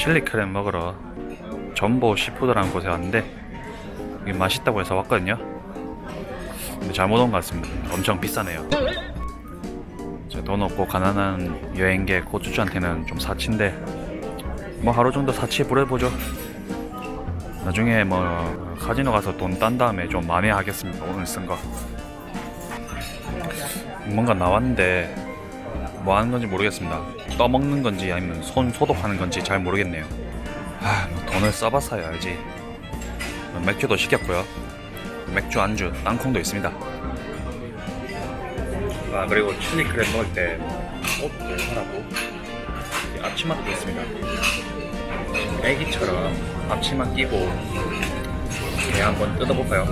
칠리 크랩 먹으러 전보 시푸드라는 곳에 왔는데 이게 맛있다고 해서 왔거든요. 근데 잘못 온 것 같습니다. 엄청 비싸네요. 제돈 없고 가난한 여행객 고추주한테는 좀 사치인데 뭐 하루 정도 사치에 부려보죠. 나중에 뭐 카지노 가서 돈 딴 다음에 좀 만회하겠습니다. 오늘 쓴 거. 뭔가 나왔는데 뭐 하는 건지 모르겠습니다. 떠먹는 건지 아니면 손 소독하는 건지 잘 모르겠네요. 아, 뭐 돈을 써봤어야 알지. 맥주도 시켰고요. 맥주 안주 땅콩도 있습니다. 아 그리고 칠리 크랩 먹을 때 옷도 하라고 앞치마도 있습니다. 애기처럼 앞치마 끼고 배 한번 뜯어볼까요?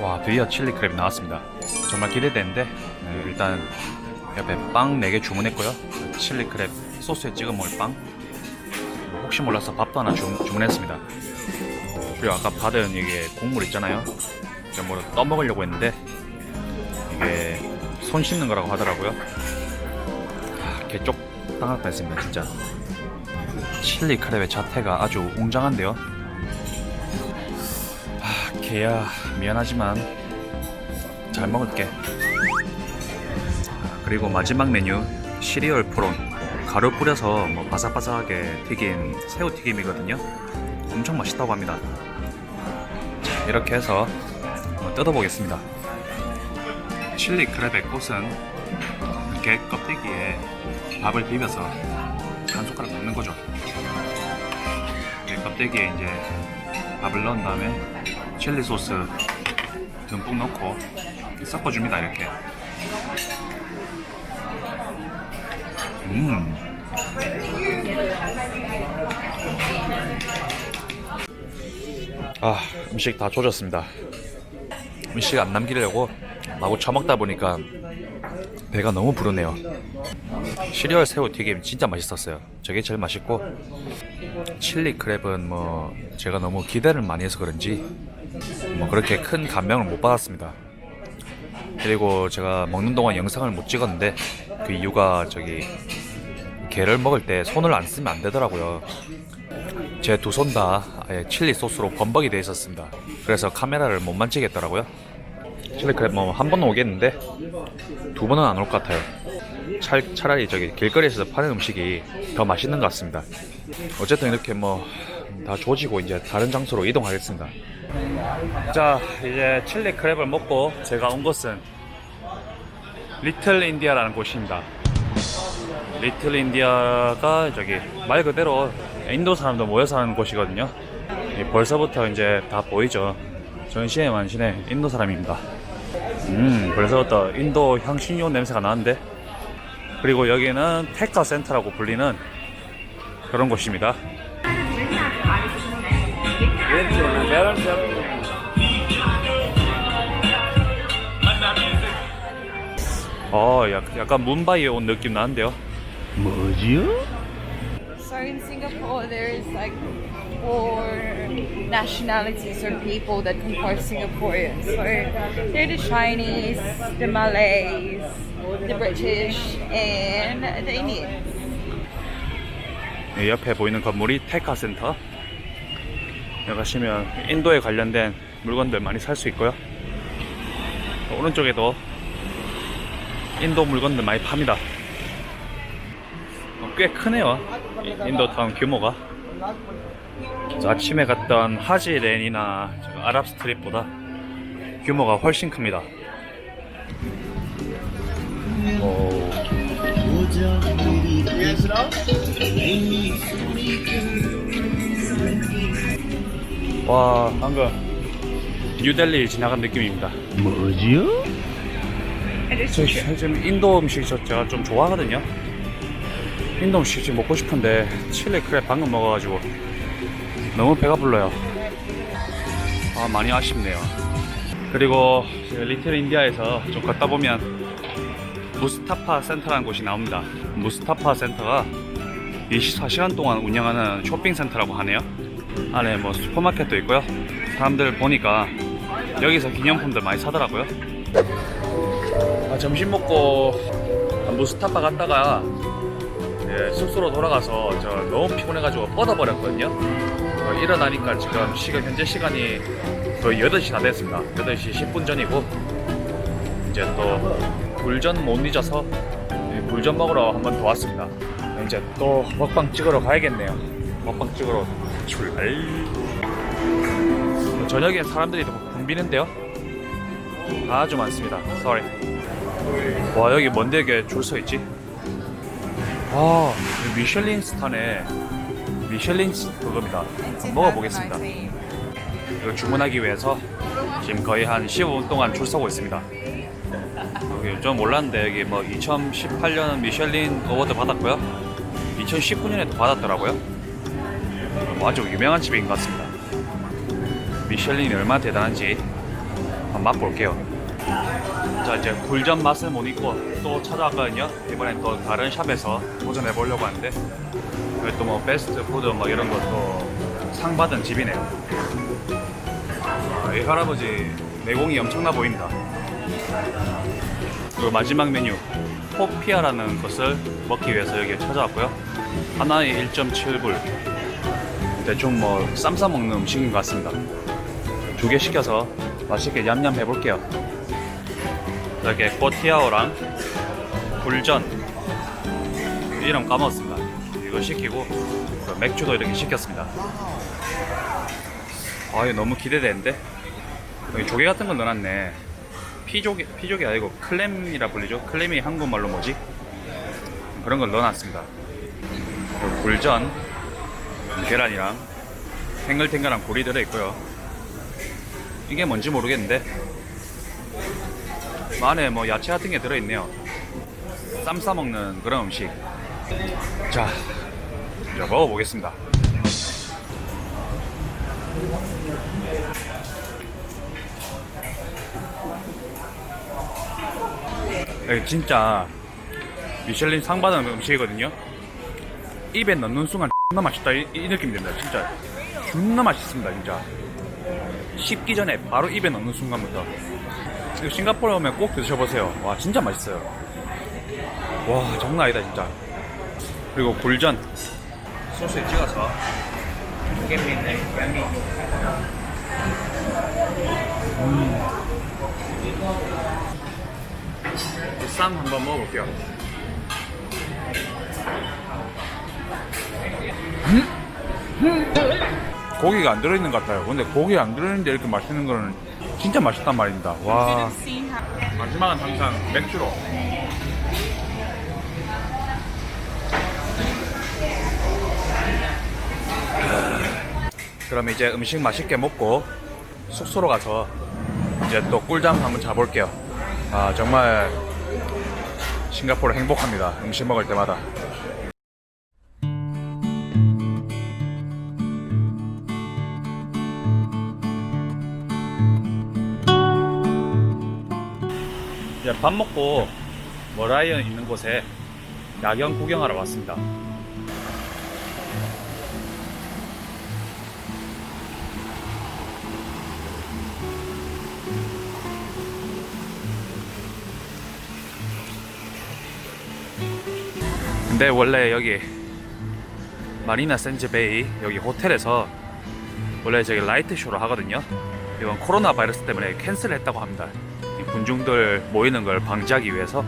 와 드디어 칠리 크랩이 나왔습니다. 정말 기대되는데 네, 일단 옆에 빵 4개 주문했고요. 칠리 크랩 소스에 찍어 먹을 빵. 혹시 몰라서 밥도 하나 주, 주문했습니다. 그리고 아까 받은 이게 곡물 있잖아요. 제가 뭐 떠먹으려고 했는데 이게 손 씻는 거라고 하더라고요. 아, 개쪽 당할 뻔했습니다 진짜. 칠리 크랩의 자태가 아주 웅장한데요. 아, 개야 미안하지만 잘 먹을게. 아, 그리고 마지막 메뉴 시리얼 프론 가루 뿌려서 뭐 바삭바삭하게 튀긴 새우 튀김이거든요. 엄청 맛있다고 합니다. 자, 이렇게 해서 뜯어보겠습니다. 칠리 크랩의 꽃은 게 껍데기에 밥을 비벼서 한 숟가락 넣는 거죠. 게 껍데기에 이제 밥을 넣은 다음에 칠리 소스 듬뿍 넣고 섞어줍니다 이렇게. 음. 아 음식 다 조졌습니다. 음식 안 남기려고 마구 처먹다 보니까 배가 너무 부르네요. 시리얼 새우 튀김 진짜 맛있었어요. 저게 제일 맛있고 칠리 크랩은 뭐 제가 너무 기대를 많이 해서 그런지 뭐 그렇게 큰 감명을 못 받았습니다. 그리고 제가 먹는 동안 영상을 못 찍었는데 그 이유가 저기 게를 먹을 때 손을 안 쓰면 안 되더라고요. 제 두 손 다 칠리 소스로 범벅이 돼 있었습니다. 그래서 카메라를 못 만지겠더라고요. 칠리 크랩 뭐한 번은 오겠는데 두 번은 안 올 것 같아요. 차, 차라리 저기 길거리에서 파는 음식이 더 맛있는 것 같습니다. 어쨌든 이렇게 뭐 다 조지고 이제 다른 장소로 이동하겠습니다. 자 이제 칠리 크랩을 먹고 제가 온 곳은 리틀 인디아라는 곳입니다. 리틀 인디아가 저기 말 그대로 인도 사람도 모여 사는 곳이거든요. 이 벌써부터 이제 다 보이죠. 전시회 만신의 인도 사람입니다. 음, 벌써부터 인도 향신료 냄새가 나는데. 그리고 여기는 테카 센터라고 불리는 그런 곳입니다. 어, 약, 약간 문바이에 온 느낌 나는데요. So in Singapore, there is like four nationalities or people that compose Singaporeans. So they're the Chinese, the Malays, the British, and the Indians. 이 옆에 보이는 건물이 테카 센터. 여기 가시면 인도에 관련된 물건들 많이 살 수 있고요. 오른쪽에도 인도 물건들 많이 팝니다. 어, 꽤 크네요. 이- 인도타운 규모가. 저 아침에 갔던 하지렌이나 저 아랍 스트릿보다 규모가 훨씬 큽니다. 오. 와 방금 뉴델리 지나간 느낌입니다. 뭐지요? 저 지금 인도 음식 저 제가 좀 좋아하거든요. 음식 지금 먹고 싶은데 칠리 크랩 방금 먹어가지고 너무 배가 불러요. 아 많이 아쉽네요. 그리고 리틀 인디아에서 좀 걷다 보면 무스타파 센터라는 곳이 나옵니다. 무스타파 센터가 24시간 동안 운영하는 쇼핑 센터라고 하네요. 안에 뭐 슈퍼마켓도 있고요. 사람들 보니까 여기서 기념품들 많이 사더라고요. 아, 점심 먹고 무스타파 갔다가 예, 숙소로 돌아가서 저 너무 피곤해가지고 뻗어버렸거든요. 어, 일어나니까 지금 시간 현재 시간이 거의 8시 다 됐습니다. 8시 10분 전이고 이제 또 굴전 못 잊어서 이 굴전 먹으러 한번 더 왔습니다. 이제 또 먹방 찍으러 가야겠네요. 먹방 찍으러 출발. 저녁엔 사람들이 너무 붐비는데요. 아주 많습니다. Sorry. 와 여기 뭔데 이게 줄 서 있지? 아이 미슐린 스탄에 미슐린 스- 그겁니다. 한번 먹어보겠습니다. 이거 주문하기 위해서 지금 거의 한 15분 동안 줄 서고 있습니다. 여기 좀 몰랐는데 여기 뭐 2018년 미슐린 어워드 받았고요. 2019년에도 받았더라고요. 뭐 아주 유명한 집인 것 같습니다. 미슐린이 얼마나 대단한지 한번 맛볼게요. 자 이제 굴전 맛을 못 잊고 또 찾아왔거든요. 이번엔 또 다른 샵에서 도전해 보려고 하는데 여기 또 뭐 베스트 푸드 뭐 이런 것도 상 받은 집이네요. 아, 이 할아버지 내공이 엄청나 보입니다. 그리고 마지막 메뉴 포피아라는 것을 먹기 위해서 여기 찾아왔고요. 하나에 1.7불. 대충 뭐 쌈싸 먹는 음식인 것 같습니다. 두 개 시켜서 맛있게 냠냠 해볼게요. 이렇게 꼬티아오랑 굴전 이름 까먹었습니다. 이거 시키고 그 맥주도 이렇게 시켰습니다. 아 이거 너무 기대되는데 여기 조개 같은 거 넣어놨네. 피조개 피조개 아니고 클램이라 불리죠. 클램이 한국말로 뭐지? 그런 걸 넣어놨습니다. 그리고 굴전 계란이랑 탱글탱글한 굴이 들어있고요. 이게 뭔지 모르겠는데 안에 뭐 야채 같은 게 들어있네요. 쌈 싸먹는 그런 음식. 자, 이제 먹어보겠습니다. 진짜 미슐린 상 받은 음식이거든요. 입에 넣는 순간 존나 맛있다 이, 이 느낌이 듭니다. 진짜 존나 맛있습니다. 진짜 씹기 전에 바로 입에 넣는 순간부터 이거 싱가포르 오면 꼭 드셔보세요. 와 진짜 맛있어요. 와 장난 아니다 진짜. 그리고 굴전 소스에 찍어서. 음. 쌈 한번 먹어볼게요. 고기가 안 들어있는 것 같아요. 근데 고기 안 들어있는데 이렇게 맛있는 거는 진짜 맛있단 말입니다. 와. 마지막은 항상 맥주로. 그럼 이제 음식 맛있게 먹고 숙소로 가서 이제 또 꿀잠 한번 자볼게요. 아, 정말 싱가포르 행복합니다. 음식 먹을 때마다. 이제 밥 먹고 머라이언 있는 곳에 야경 구경하러 왔습니다. 근데 원래 여기 마리나 샌즈베이 여기 호텔에서 원래 저기 라이트 쇼를 하거든요. 이번 코로나 바이러스 때문에 캔슬했다고 합니다. 이 군중들 모이는 걸 방지하기 위해서.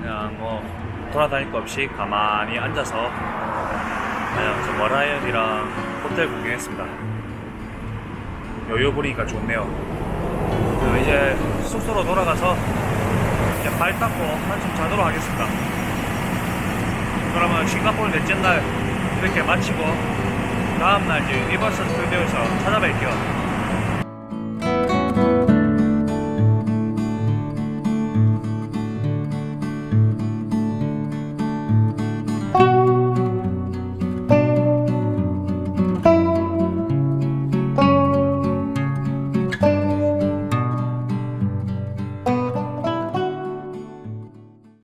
그냥 뭐 돌아다닐 거 없이 가만히 앉아서 그냥 저 머라이언이랑 호텔 구경했습니다. 여유 부리니까 좋네요. 이제 숙소로 돌아가서 이제 발 닦고 한숨 자도록 하겠습니다. 그러면 싱가포르 넷째 날 이렇게 마치고 다음날 이제 리버스 스튜디오에서 찾아뵐게요.